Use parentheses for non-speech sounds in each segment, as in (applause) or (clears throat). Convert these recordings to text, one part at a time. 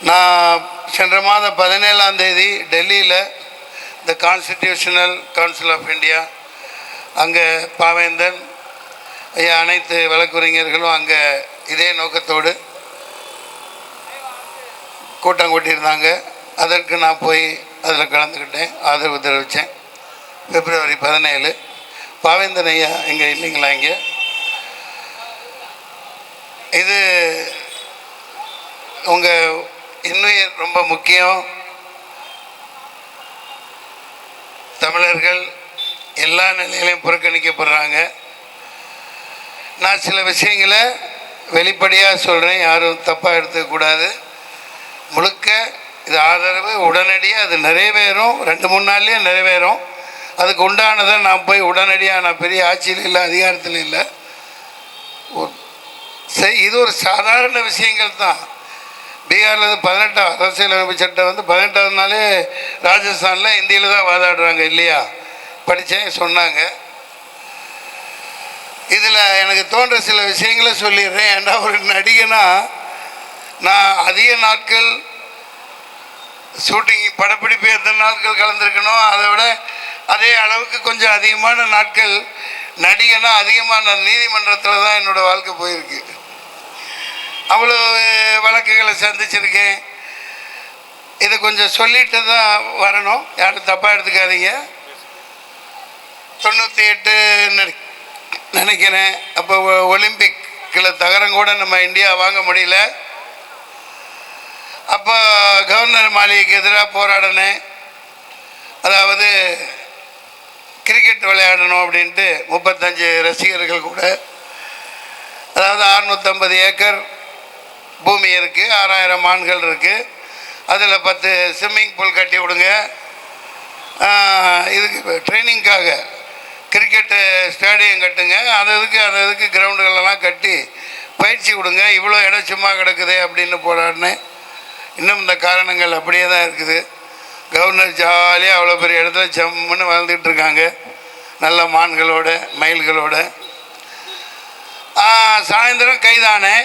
நான் சென்ற மாதம் பதினேழாம் தேதி டெல்லியில் இந்த கான்ஸ்டிடியூஷனல் கவுன்சில் ஆஃப் இந்தியா அங்கே பாவேந்தன் ஐயா அனைத்து வழக்குரைஞர்களும் அங்கே இதே நோக்கத்தோடு கூட்டம் கூட்டியிருந்தாங்க. அதற்கு நான் போய் அதில் கலந்துக்கிட்டேன் ஆதரவு தெரிவித்தேன் பிப்ரவரி பதினேழு. பாவேந்தன் ஐயா இங்கே இல்லைங்களா இங்கே? இது உங்கள் இன்னுயிர் ரொம்ப முக்கியம் தமிழர்கள் எல்லா நிலையிலையும் புறக்கணிக்கப்படுறாங்க. நான் சில விஷயங்களை வெளிப்படையாக சொல்கிறேன் யாரும் தப்பாக எடுத்துக்கக்கூடாது முழுக்க இது ஆதரவு உடனடியாக அது நிறைவேறும். ரெண்டு மூணு நாள்லேயே நிறைவேறும். அதுக்கு உண்டானதை நான் போய் உடனடியாக நான் பெரிய ஆட்சியில் இல்லை அதிகாரத்தில் இல்லை. சரி இது ஒரு சாதாரண விஷயங்கள் தான். பீகாரில் வந்து பதினெட்டாம் அரசியலமைப்பு சட்டம் வந்து பதினெட்டாவது நாளே ராஜஸ்தானில் இந்தியில் தான் வாதாடுறாங்க இல்லையா? படித்தேன் சொன்னாங்க. இதில் எனக்கு தோன்ற சில விஷயங்களை சொல்லிடுறேன். ஏன்னா ஒரு நடிகனா நான் அதிக நாட்கள் ஷூட்டிங் படப்பிடிப்பு எத்தனை நாட்கள் கலந்துருக்கணும் அதை விட அதே அளவுக்கு கொஞ்சம் அதிகமான நாட்கள் நடிகனா அதிகமான நீதிமன்றத்தில் தான் என்னோடய வாழ்க்கை போயிருக்கு. அவ்வளோ வழக்குகளை சந்திச்சிருக்கேன். இதை கொஞ்சம் சொல்லிட்டு தான் வரணும். யாரும் தப்பாக எடுத்துக்காதீங்க. தொண்ணூற்றி எட்டு நினைக்கிறேன். அப்போ ஒலிம்பிக்கில் தகரம் கூட நம்ம இந்தியா வாங்க முடியல. அப்போ கவர்னர் மாளிகைக்கு எதிராக போராடினேன். அதாவது கிரிக்கெட் விளையாடணும் அப்படின்ட்டு முப்பத்தஞ்சு ரசிகர்கள் கூட. அதாவது அறுநூற்றம்பது ஏக்கர் பூமி இருக்குது ஆறாயிரம் ஆண்கள் இருக்குது அதில் பத்து ஸ்விம்மிங் பூல் கட்டி விடுங்க. இதுக்கு ட்ரைனிங்காக கிரிக்கெட்டு ஸ்டேடியம் கட்டுங்க. அது இதுக்கு அது இதுக்கு கிரவுண்டுகளெல்லாம் கட்டி பயிற்சி கொடுங்க இவ்வளோ இடம் சும்மா கிடக்குதே அப்படின்னு போராடினேன். இன்னும் இந்த காரணங்கள் அப்படியே தான் இருக்குது. கவர்னர் ஜாலியாக அவ்வளோ பெரிய இடத்துல ஜம்முன்னு வாழ்ந்துட்டு இருக்காங்க. நல்ல மான்களோட மயில்களோட. சாயந்தரம் கைதானே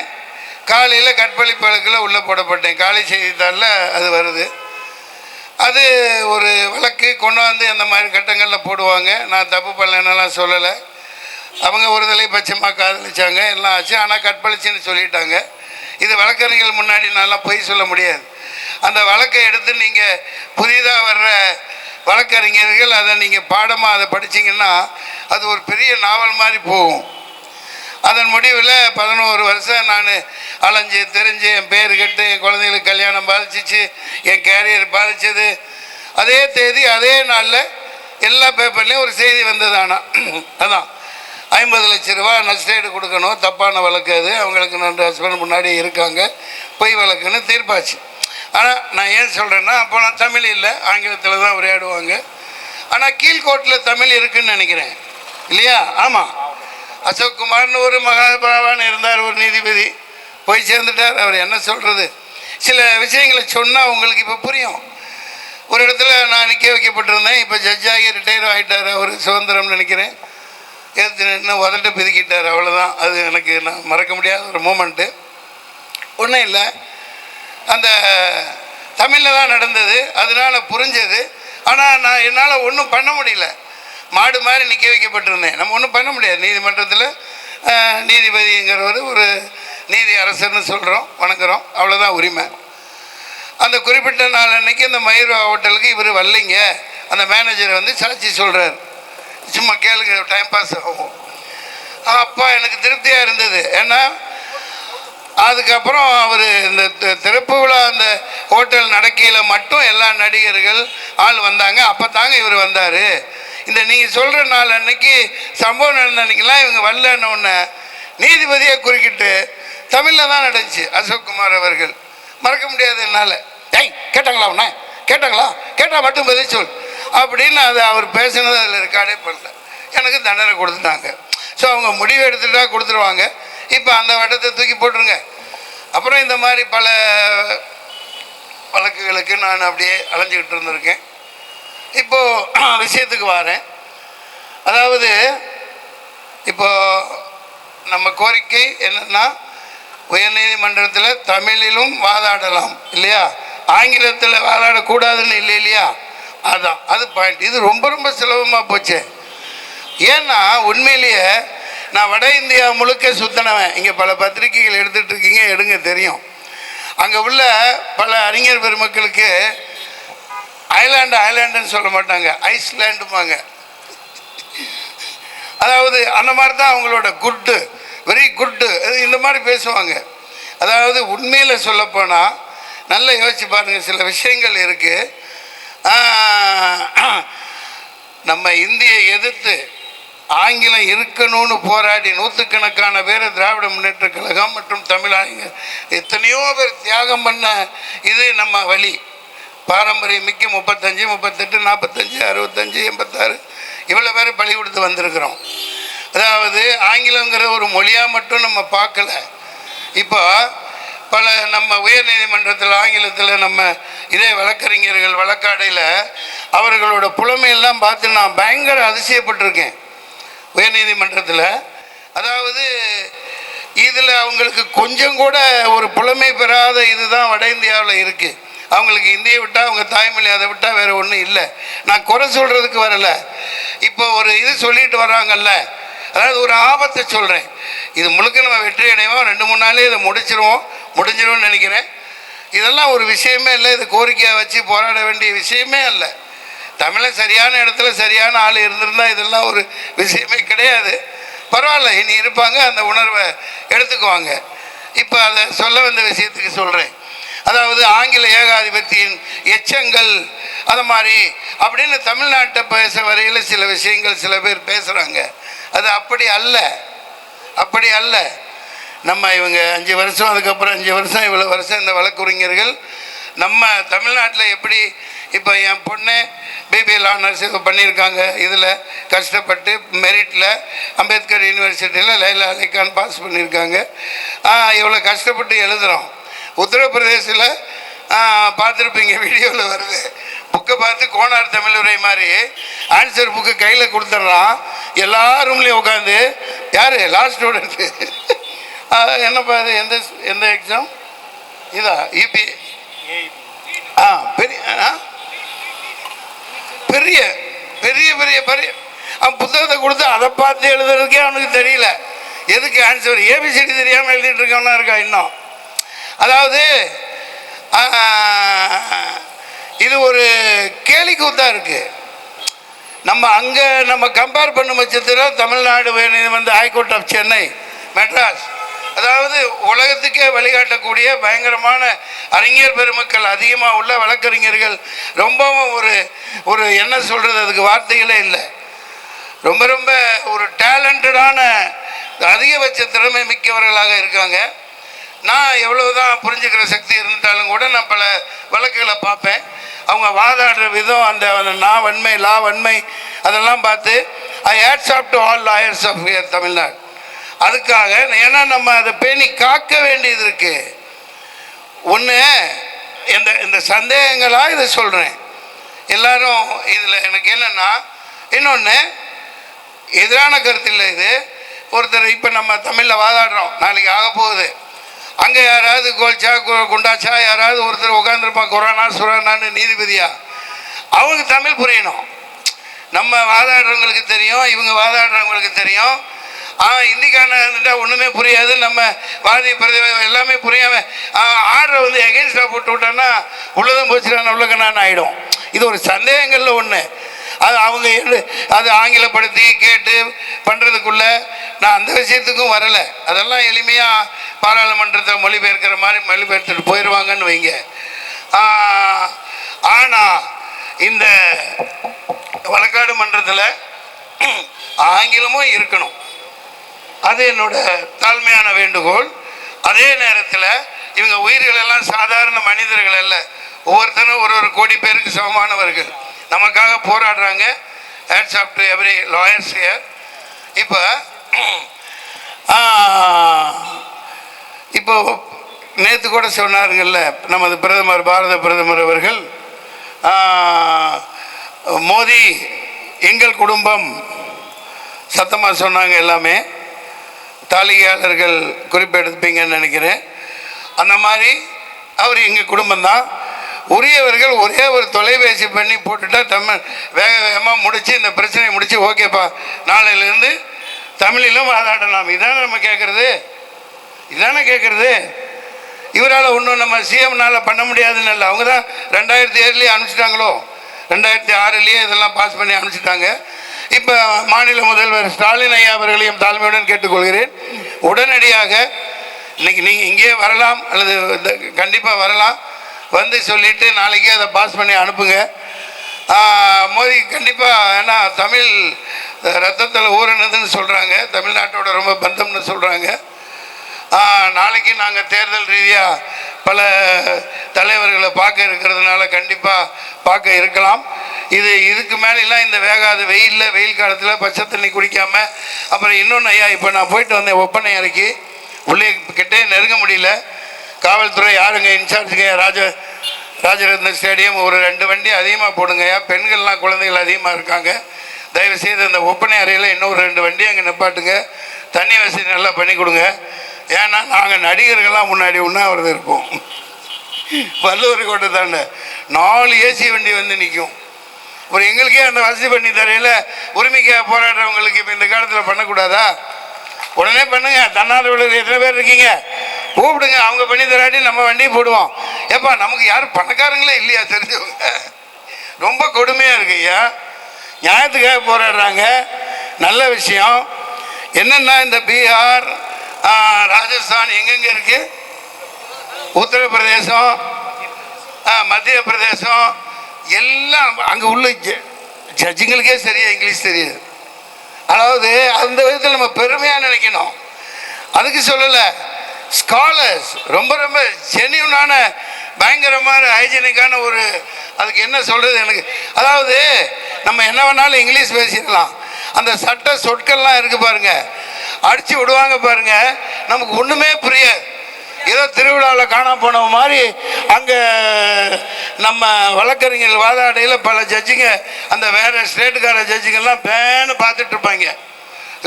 காலையில் கற்பழிப்பழுக்கில் உள்ளே போடப்பட்டேன். காலை செய்தித்தாளில் அது வருது. அது ஒரு வழக்கு கொண்டாந்து அந்த மாதிரி கட்டங்களில் போடுவாங்க. நான் தப்பு பண்ணலன்னெல்லாம் சொல்லலை. அவங்க ஒரு தலை பட்சமாக காதலிச்சாங்க. எல்லாம் ஆச்சு. ஆனால் கற்பழிச்சுன்னு சொல்லிட்டாங்க. இது வழக்கறிஞர்கள் முன்னாடி நல்லா பொய் சொல்ல முடியாது. அந்த வழக்கை எடுத்து நீங்கள் புதிதாக வர்ற வழக்கறிஞர்கள் அதை நீங்கள் பாடமாக அதை படிச்சீங்கன்னா அது ஒரு பெரிய நாவல் மாதிரி போகும். அதன் முடிவில் பதினோரு வருஷம் நான் அலைஞ்சு தெரிஞ்சு என் பேர் கெட்டு என் குழந்தைகளுக்கு கல்யாணம் பாதிச்சிச்சு என் கேரியர் பாதிச்சது. அதே தேதி அதே நாளில் எல்லா பேப்பர்லேயும் ஒரு செய்தி வந்தது ஆனால் அதான். ஐம்பது லட்ச ரூபா நஷ்டேடு கொடுக்கணும் தப்பான வழக்கு அது. அவங்களுக்கு ரெண்டு ஹஸ்பண்ட் முன்னாடி இருக்காங்க. பொய் வழக்குன்னு தீர்ப்பாச்சு. ஆனால் நான் ஏன் சொல்கிறேன்னா அப்போ நான் தமிழ் இல்லை ஆங்கிலத்தில் தான் உரையாடுவாங்க. ஆனால் கீழ்கோட்டில் தமிழ் இருக்குன்னு நினைக்கிறேன். இல்லையா? ஆமாம் அசோக் குமார்னு ஒரு மகாபாவான் இருந்தார் ஒரு நீதிபதி. போய் சேர்ந்துட்டார். அவர் என்ன சொல்கிறது சில விஷயங்களை சொன்னால் உங்களுக்கு இப்போ புரியும். ஒரு இடத்துல நான் நிற்க வைக்கப்பட்டிருந்தேன். இப்போ ஜட்ஜாகி ரிட்டையர் ஆகிட்டார் அவர் சுதந்திரம்னு நினைக்கிறேன். எடுத்து நின்று உதட்டு பிதுக்கிட்டார். அவ்வளோதான் அது எனக்கு நான் மறக்க முடியாத ஒரு மூமெண்ட்டு ஒன்றும் இல்லை. அந்த தமிழில் தான் நடந்தது. அதனால் புரிஞ்சது. ஆனால் நான் என்னால் ஒன்றும் பண்ண முடியல. மாடு மாதிரி நிற்க வைக்கப்பட்டிருந்தேன். நம்ம ஒன்றும் பண்ண முடியாது. நீதிமன்றத்தில் நீதிபதிங்கிறவர் ஒரு நீதி அரசர்னு சொல்கிறோம் வணங்குறோம். அவ்வளோதான் உரிமை. அந்த குறிப்பிட்ட நாள் அன்னைக்கு அந்த மயூர் ஹோட்டலுக்கு இவர் வரலைங்க. அந்த மேனேஜர் வந்து சாட்சி சொல்கிறார் சும்மா கேளுங்க டைம் பாஸ் ஆகும். அப்பா எனக்கு திருப்தியாக இருந்தது. ஏன்னா அதுக்கப்புறம் அவர் இந்த திறப்பு விழா அந்த ஹோட்டல் நடக்கையில் மட்டும் எல்லா நடிகர்கள் ஆள் வந்தாங்க. அப்போ தாங்க இவர் வந்தார். இந்த நீங்கள் சொல்கிற நாள் அன்னைக்கு சம்பவம் நடந்த அன்னைக்கெல்லாம் இவங்க வரலன்னு ஒன்று நீதிபதியை குறுக்கிட்டு தமிழில் தான் நடந்துச்சு அசோக் குமார் அவர்கள். மறக்க முடியாது என்னால். ஏய் கேட்டாங்களா உன்ன? கேட்டாங்களா? கேட்டால் மட்டும் பதில் சொல். அப்படின்னு அது அவர் பேசினது அதில் ரெக்கார்டே பண்ணல. எனக்கு தண்டனை கொடுத்துட்டாங்க. ஸோ அவங்க முடிவு எடுத்துட்டா கொடுத்துருவாங்க. இப்போ அந்த வட்டத்தை தூக்கி போட்டுருங்க. அப்புறம் இந்த மாதிரி பல வழக்குகளுக்கு நான் அப்படியே அலைஞ்சிக்கிட்டு இருந்திருக்கேன். இப்போது (clears throat) விஷயத்துக்கு வரேன். அதாவது இப்போது நம்ம கோரிக்கை என்னென்னா உயர்நீதிமன்றத்தில் தமிழிலும் வாதாடலாம் இல்லையா? ஆங்கிலத்தில் வாதாடக்கூடாதுன்னு இல்லை இல்லையா? அதுதான் அது பாயிண்ட் இது ரொம்ப ரொம்ப சுலபமாக போச்சு. ஏன்னா உண்மையிலேயே நான் வட இந்தியா முழுக்க சுத்தினவன். இங்கே பல பத்திரிகைகள் எடுத்துட்டு இருக்கீங்க எடுங்க தெரியும். அங்கே உள்ள பல அறிஞர் பெருமக்களுக்கு ஐலாண்டு ஐலாண்டுன்னு சொல்ல மாட்டாங்க ஐஸ்லாண்டுமாங்க அதாவது அந்த மாதிரி தான் அவங்களோட குட்டு வெரி குட்டு இந்த மாதிரி பேசுவாங்க. அதாவது உண்மையில் சொல்லப்போனால் நல்லா யோசிச்சு பாருங்கள் சில விஷயங்கள் இருக்குது நம்ம இந்தியை எதிர்த்து ஆங்கிலம் இருக்கணும்னு போராடி நூற்றுக்கணக்கான பேர் திராவிட முன்னேற்ற கழகம் மற்றும் தமிழாங்க எத்தனையோ பேர் தியாகம் பண்ண இது நம்ம வழி. பாரம்பரியம் மிக்க முப்பத்தஞ்சு முப்பத்தெட்டு நாற்பத்தஞ்சு அறுபத்தஞ்சு எண்பத்தாறு இவ்வளோ பேர் பழி கொடுத்து வந்திருக்கிறோம். அதாவது ஆங்கிலங்கிற ஒரு மொழியாக மட்டும் நம்ம பார்க்கல. இப்போ பல நம்ம உயர்நீதிமன்றத்தில் ஆங்கிலத்தில் நம்ம இதே வழக்கறிஞர்கள் வழக்காடையில் அவர்களோட புலமையெல்லாம் பார்த்து நான் பயங்கர அதிசயப்பட்டிருக்கேன். உயர்நீதிமன்றத்தில். அதாவது இதில் அவங்களுக்கு கொஞ்சம் கூட ஒரு புலமை பெறாத இதுதான் வட இந்தியாவில் இருக்குது அவங்களுக்கு இந்தியை விட்டால் அவங்க தாய்மொழி அதை விட்டால் வேறு ஒன்றும் இல்லை. நான் குறை சொல்கிறதுக்கு வரலை. இப்போ ஒரு இது சொல்லிட்டு வராங்கல்ல அதாவது ஒரு ஆபத்தை சொல்கிறேன் இது முழுக்க நம்ம வெற்றி அடைவோம். ரெண்டு மூணு நாளே இதை முடிச்சிருவோம். முடிஞ்சிரும்னு நினைக்கிறேன். இதெல்லாம் ஒரு விஷயமே இல்லை. இது கோரிக்கையாக வச்சு போராட வேண்டிய விஷயமே இல்லை. தமிழன் சரியான இடத்துல சரியான ஆள் இருந்திருந்தா இதெல்லாம் ஒரு விஷயமே கிடையாது. பரவாயில்ல இனி இருப்பாங்க அந்த உணர்வை எடுத்துக்குவாங்க. இப்போ அதை சொல்ல வந்த விஷயத்துக்கு சொல்கிறேன் அதாவது ஆங்கில ஏகாதிபத்தியின் எச்சங்கள் அது மாதிரி அப்படின்னு தமிழ்நாட்டை பேச வரையில் சில விஷயங்கள் சில பேர் பேசுகிறாங்க அது அப்படி அல்ல. அப்படி அல்ல. நம்ம இவங்க அஞ்சு வருஷம் அதுக்கப்புறம் அஞ்சு வருஷம் இவ்வளோ வருஷம் இந்த வழக்குரைஞர்கள் நம்ம தமிழ்நாட்டில் எப்படி இப்போ என் பொண்ணு பிபிஎல் ஆனர்ஸ் இது பண்ணியிருக்காங்க. இதில் கஷ்டப்பட்டு மெரிட்டில் அம்பேத்கர் யூனிவர்சிட்டியில் லைலா அலிகான் பாஸ் பண்ணியிருக்காங்க. இவ்வளோ கஷ்டப்பட்டு எழுதுகிறோம் உத்தரப்பிரதேசில் பார்த்துருப்பீங்க வீடியோவில் வருது. புக்கை பார்த்து கோனார் தமிழுரை மாதிரி ஆன்சர் புக்கு கையில் கொடுத்துட்றான். எல்லா ரூம்லேயும் உட்காந்து யார்? லாஸ்ட் ஸ்டூடெண்ட்டு என்னப்பா இது? எந்த எந்த எக்ஸாம் இதா யூபி இபி ஆ பெரிய ஆ பெரிய பெரிய பெரிய பெரிய. அவன் புத்தகத்தை கொடுத்து அதை பார்த்து எழுதுறதுக்கே அவனுக்கு தெரியல. எதுக்கு ஆன்சர் ஏபிசிடி தெரியாமல் எழுதிட்டு இருக்கவனா இருக்கா இன்னும்? அதாவது இது ஒரு கேலி கூத்தா இருக்கு. நம்ம அங்கே நம்ம கம்பேர் பண்ணும் பட்சத்தில் தமிழ்நாடு உயர்நீதிமன்ற ஹைகோர்ட் ஆஃப் சென்னை மெட்ராஸ். அதாவது உலகத்துக்கே வழிகாட்டக்கூடிய பயங்கரமான அறிஞர் பெருமக்கள் அதிகமாக உள்ள வழக்கறிஞர்கள் ரொம்பவும் ஒரு ஒரு என்ன சொல்கிறது அதுக்கு வார்த்தைகளே இல்லை. ரொம்ப ரொம்ப ஒரு டேலண்டடான அதிகபட்ச திறமை மிக்கவர்களாக இருக்காங்க. நான் எவ்வளவுதான் புரிஞ்சுக்கிற சக்தி இருந்தாலும் கூட நான் பல வழக்குகளை பார்ப்பேன். அவங்க வாதாடுற விதம் அந்த அந்த நான் வன்மை லா வன்மை அதெல்லாம் பார்த்து I hats off to all lawyers of Tamil Nadu அதுக்காக ஏன்னா நம்ம அதை பேணி காக்க வேண்டியது இருக்கு. ஒன்று இந்த இந்த சந்தேகங்களாக இதை சொல்கிறேன் எல்லாரும் இதில் எனக்கு என்னென்னா இன்னொன்று எதிரான கருத்து இல்லை இது. ஒருத்தர் இப்போ நம்ம தமிழில் வாதாடுறோம் நாளைக்கு ஆக போகுது. அங்கே யாராவது கோல்ச்சா கு- குண்டாச்சா யாராவது ஒருத்தர் உட்காந்துருப்பான் கொரோனா சுரானான்னு நீதிபதியா? அவங்க தமிழ் புரியணும். நம்ம வாதாடுறவங்களுக்கு தெரியும் இவங்க வாதாடுறவங்களுக்கு தெரியும். ஆ இந்திக்கான ஒன்றுமே புரியாது. நம்ம வாதி பிரதி எல்லாமே புரியாமல் ஆர்டரை வந்து எகென்ஸ்டாக போட்டு விட்டோன்னா உள்ளதும் போச்சுடான உள்ளக்கண்ணான்னு ஆகிடும் இது ஒரு சந்தேகங்களில் ஒன்று அது அவங்க அது ஆங்கிலப்படுத்தி கேட்டு பண்ணுறதுக்குள்ள நான் அந்த விஷயத்துக்கும் வரலை. அதெல்லாம் எளிமையாக பாராளுமன்றத்தை மொழிபெயர்க்கிற மாதிரி மொழிபெயர்த்துட்டு போயிடுவாங்கன்னு வைங்க. ஆனால் இந்த வழக்காடு மன்றத்தில் ஆங்கிலமும் இருக்கணும். அது என்னோட தாழ்மையான வேண்டுகோள். அதே நேரத்தில் இவங்க உயிர்கள் எல்லாம் சாதாரண மனிதர்கள் அல்ல. ஒவ்வொருத்தரும் ஒரு ஒரு கோடி பேருக்கு சமமானவர்கள். நமக்காக போராடுறாங்க. Hats off to every lawyers here இப்போ இப்போ நேற்று கூட சொன்னார்கள்ல நமது பிரதமர் பாரத பிரதமர் அவர்கள் மோதி எங்கள் குடும்பம் சத்தமாக சொன்னாங்க எல்லாமே. தாலிகையாளர்கள் குறிப்பெடுப்பீங்கன்னு நினைக்கிறேன். அந்த மாதிரி அவர் எங்கள் குடும்பம்தான் உரியவர்கள் ஒரே ஒரு தொலைபேசி பண்ணி போட்டுட்டா தமிழ் வேக வேகமாக முடித்து இந்த பிரச்சனையை முடித்து ஓகேப்பா நாளையிலேருந்து தமிழிலும் வாதாடலாம். இதானே நம்ம கேட்குறது இதானே கேட்குறது இவரால் ஒன்றும் நம்ம சிஎம்னால் பண்ண முடியாதுன்னு இல்லை. அவங்க தான் ரெண்டாயிரத்தி ஏழுலேயே அனுப்பிச்சிட்டாங்களோ? ரெண்டாயிரத்தி ஆறுலேயே இதெல்லாம் பாஸ் பண்ணி அனுப்பிச்சிட்டாங்க. இப்போ மாநில முதல்வர் ஸ்டாலின் ஐயா அவர்களையும் தாழ்மையுடன் கேட்டுக்கொள்கிறேன். உடனடியாக இன்னைக்கு நீங்கள் இங்கேயே வரலாம் அல்லது கண்டிப்பாக வரலாம். வந்து சொல்லிவிட்டு நாளைக்கே அதை பாஸ் பண்ணி அனுப்புங்க. மோதி கண்டிப்பாக ஏன்னா தமிழ் ரத்தத்தில் ஊறினதுன்னு சொல்கிறாங்க தமிழ்நாட்டோட ரொம்ப பந்தம்னு சொல்கிறாங்க நாளைக்கு நாங்கள் தேர்தல் ரீதியாக பல தலைவர்களை பார்க்க இருக்கிறதுனால கண்டிப்பாக பார்க்க இருக்கலாம். இது இதுக்கு மேலெல்லாம் இந்த வேகாத வெயிலில் வெயில் காலத்தில் பச்சை தண்ணி குடிக்காமல் அப்புறம் இன்னொன்று ஐயா இப்போ நான் போயிட்டு வந்தேன் ஒப்பனை இறக்கி உள்ளே கிட்டே நெருங்க முடியல. காவல்துறை யாருங்க இன்சார்ஜுங்க ராஜ ராஜரத்ன ஸ்டேடியம் ஒரு ரெண்டு வண்டி அதிகமாக போடுங்கய்யா பெண்கள்லாம் குழந்தைகள் அதிகமாக இருக்காங்க. தயவு செய்து அந்த ஒப்பனை அறையில் இன்னொரு ரெண்டு வண்டி அங்கே நிப்பாட்டுங்க. தண்ணி வசதி நல்லா பண்ணி கொடுங்க. ஏன்னா நாங்கள் நடிகர்கள்லாம் முன்னாடி உண்ணாவிரதம் இருப்போம். வல்லூர் கோட்டை தாண்ட நாலு ஏசி வண்டி வந்து நிற்கும் அப்புறம் எங்களுக்கே அந்த வசதி பண்ணி தரையில் உரிமைக்காக போராடுறவங்களுக்கு இப்போ இந்த காலத்தில் பண்ணக்கூடாதா? உடனே பண்ணுங்க. தன்னார்வலர் எத்தனை பேர் இருக்கீங்க? கூப்பிடுங்க. அவங்க பண்ணி தராட்டி நம்ம வண்டியை போடுவோம். ஏப்பா நமக்கு யாரும் பணக்காரங்களே இல்லையா தெரிஞ்சவங்க? ரொம்ப கொடுமையாக இருக்கு ஐயா. நியாயத்துக்காக போராடுறாங்க. நல்ல விஷயம். என்னென்னா இந்த பீகார் ராஜஸ்தான் எங்கெங்கே இருக்கு? உத்தரப்பிரதேசம் மத்திய பிரதேசம் எல்லாம் அங்கே உள்ள ஜட்ஜுங்களுக்கே சரியா இங்கிலீஷ் தெரியுது அதாவது அந்த விதத்தில் நம்ம பெருமையாக நினைக்கணும். அதுக்கு சொல்லலை ஸ்காலர்ஸ் ரொம்ப ரொம்ப ஜென்யூனான பயங்கரமான ஹைஜீனிக்கான ஒரு அதுக்கு என்ன சொல்கிறது எனக்கு? அதாவது நம்ம என்ன வேணாலும் இங்கிலீஷ் பேசிடலாம். அந்த சட்ட சொற்கள்லாம் இருக்குது பாருங்க. அடித்து விடுவாங்க பாருங்க. நமக்கு ஒன்றுமே புரிய ஏதோ திருவிழாவில் காணாம போன மாதிரி அங்கே நம்ம வழக்கறிஞர் வாதாடையில் பல ஜட்ஜிங்க அந்த வேற ஸ்டேட்டுக்கார ஜட்ஜிங்கெல்லாம் பேன்னு பார்த்துட்டு இருப்பாங்க.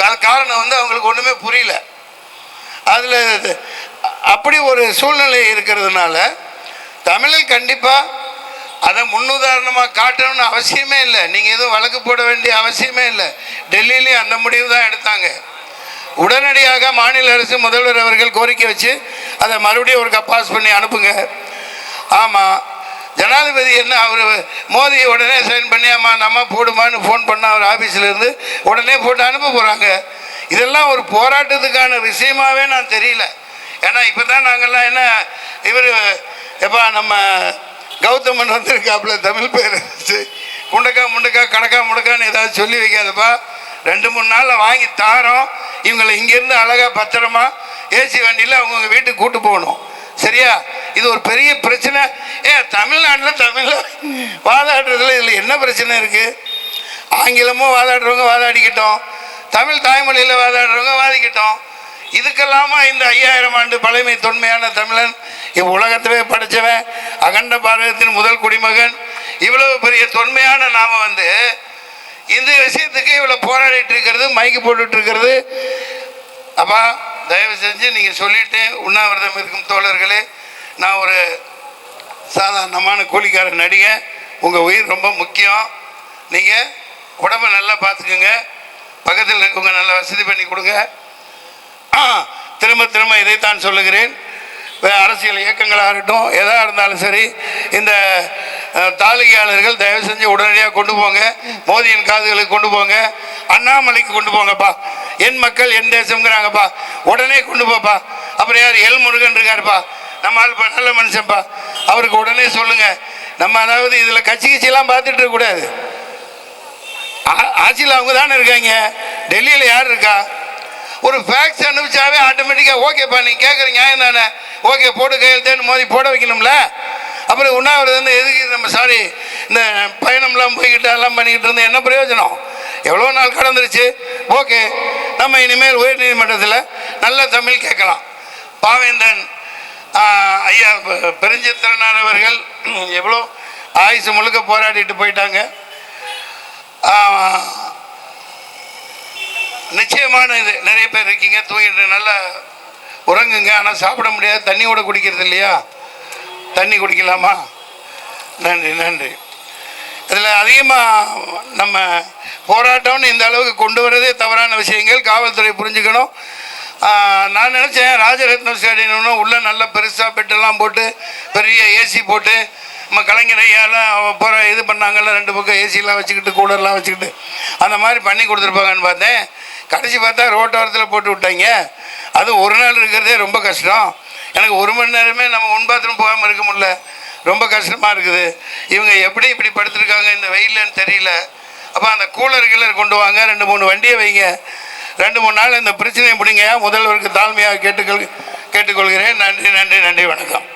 அது காரணம் வந்து அவங்களுக்கு ஒன்றுமே புரியல. அதில் அப்படி ஒரு சூழ்நிலை இருக்கிறதுனால தமிழில் கண்டிப்பாக அதை முன்னுதாரணமாக காட்டணும்னு அவசியமே இல்லை. நீங்கள் எதுவும் வழக்கு போட வேண்டிய அவசியமே இல்லை. டெல்லியிலையும் அந்த முடிவு தான் எடுத்தாங்க. உடனடியாக மாநில அரசு முதல்வர் அவர்கள் கோரிக்கை வச்சு அதை மறுபடியும் ஒரு பாஸ் பண்ணி அனுப்புங்க. ஆமாம் ஜனாதிபதி என்ன அவர் மோதி உடனே சைன் பண்ணி அம்மா நம்ம போடுமான்னு ஃபோன் பண்ண அவர் ஆஃபீஸ்லேருந்து உடனே போட்டு அனுப்ப போகிறாங்க இதெல்லாம் ஒரு போராட்டத்துக்கான விஷயமாவே நான் தெரியல. ஏன்னா இப்போ தான் நாங்கள்லாம் என்ன இவர் எப்போ நம்ம கௌதமன் வந்திருக்காப்புல தமிழ் பேர் வச்சு குண்டக்கா முண்டக்கா கடக்கா முடக்கான்னு ஏதாவது சொல்லி வைக்காதப்பா. ரெண்டு மூணு நாளில் வாங்கி தாரோம். இவங்களை இங்கேருந்து அழகாக பத்திரமா ஏசி வண்டியில் அவங்கவுங்க வீட்டுக்கு கூட்டு போகணும். சரியா? இது ஒரு பெரிய பிரச்சனை. ஏன் தமிழ்நாட்டில் தமிழில் வாதாடுறதுல இதில் என்ன பிரச்சனை இருக்குது ஆங்கிலமும் வாதாடுறவங்க வாதாடிக்கிட்டோம். தமிழ் தாய்மொழியில் வாதாடுறவங்க வாதிக்கிட்டோம். இதுக்கெல்லாமா இந்த ஐயாயிரம் ஆண்டு பழமை தொன்மையான தமிழன் இவ் உலகத்திலே படித்தவன் அகண்ட பாரதத்தின் முதல் குடிமகன். இவ்வளவு பெரிய தொன்மையான நாம வந்து இந்த விஷயத்துக்கு இவ்வளோ போராடிட்டு இருக்கிறது மைக்கு போட்டுட்டு இருக்கிறது அப்பா தயவு செஞ்சு நீங்கள் சொல்லிட்டு உண்ணாவிரதம் இருக்கும் தோழர்களே நான் ஒரு சாதாரணமான கூலிக்கார நடிகை. உங்கள் உயிர் ரொம்ப முக்கியம். நீங்கள் உடம்பை நல்லா பார்த்துக்குங்க பக்கத்தில் இருக்கவங்க நல்லா வசதி பண்ணி கொடுங்க. திரும்ப திரும்ப இதைத்தான் சொல்லுகிறேன். அரசியல் இயக்கங்களாக இருக்கட்டும் எதாக இருந்தாலும் சரி இந்த அஹ், தாளிகையாளர்கள் தயவு செஞ்சு உடனடியாக கொண்டு போங்க. மோதியின் காதுகளுக்கு கொண்டு போங்க. அண்ணாமலைக்கு கொண்டு போங்கப்பா. என் மக்கள் என் தேசம்ங்கிறாங்கப்பா. உடனே கொண்டு போப்பா. அப்புறம் யார்? எல் முருகன் இருக்காருப்பா. நம்ம ஆள் நல்ல மனுஷன்ப்பா அவருக்கு உடனே சொல்லுங்க. நம்ம அதாவது இதில் கட்சி கட்சியெல்லாம் பார்த்துட்டு இருக்கக்கூடாது. ஆ- ஆட்சியில் அவங்க தானே இருக்காங்க. டெல்லியில் யார் இருக்கா? ஒரு ஃபேக்ஸ் அனுப்பிச்சாவே ஆட்டோமேட்டிக்காக ஓகேப்பா நீங்கள் கேட்குற நியாயம் தானே? ஓகே போட்டு கையெழுத்தேன்னு மோதி போட வைக்கணும்ல? அப்புறம் உண்ணாவிரதம் எதுக்கு நம்ம சாரி இந்த பயணம்லாம் போய்கிட்டு எல்லாம் பண்ணிக்கிட்டு இருந்தோம் என்ன பிரயோஜனம்? எவ்வளோ நாள் கடந்துருச்சு. ஓகே நம்ம இனிமேல் உயர் நீதிமன்றத்தில் நல்ல தமிழ் கேட்கலாம். பாவேந்தன் ஐயா பெருஞ்சித்திரனார் அவர்கள் எவ்வளோ ஆயுசு முழுக்க போராடிட்டு போயிட்டாங்க. நிச்சயமான இது. நிறைய பேர் இருக்கீங்க தூங்கிட்டு நல்லா உறங்குங்க. ஆனால் சாப்பிட முடியாது தண்ணி கூட குடிக்கிறது இல்லையா? தண்ணி குடிக்கலாமா? நன்றி நன்றி. இதில் அதிகமாக நம்ம போராட்டம்னு இந்த அளவுக்கு கொண்டு வரதே தவறான விஷயங்கள். காவல்துறை புரிஞ்சுக்கணும். நான் நினச்சேன் ராஜரத்னம் ஸ்டேடியம்னு உள்ளே நல்ல பெருசாக பெட்டெல்லாம் போட்டு பெரிய ஏசி போட்டு நம்ம கலைஞர் ஐயாலாம் போகிற இது பண்ணாங்கல்ல ரெண்டு பக்கம் ஏசிலாம் வச்சுக்கிட்டு கூலர்லாம் வச்சுக்கிட்டு. அந்த மாதிரி பண்ணி கொடுத்துருப்பாங்கன்னு பார்த்தேன். கடைசி பார்த்தா ரோட்டோரத்தில் போட்டு விட்டாங்க. அது ஒரு நாள் இருக்கிறதே ரொம்ப கஷ்டம். எனக்கு ஒரு மணி நேரமே நம்ம உன் பாத்ரூம் போகாமல் இருக்க முடியல. ரொம்ப கஷ்டமாக இருக்குது. இவங்க எப்படி இப்படி படுத்துருக்காங்க இந்த வெயில்லன்னு தெரியல. அப்போ அந்த கூலர் கீழர் கொண்டு வாங்க ரெண்டு மூணு வண்டியை வைங்க. ரெண்டு மூணு நாள் இந்த பிரச்சனையை பிடிங்க முதல்வருக்கு தாழ்மையாக கேட்டுக்கொள் கேட்டுக்கொள்கிறேன். நன்றி நன்றி நன்றி வணக்கம்.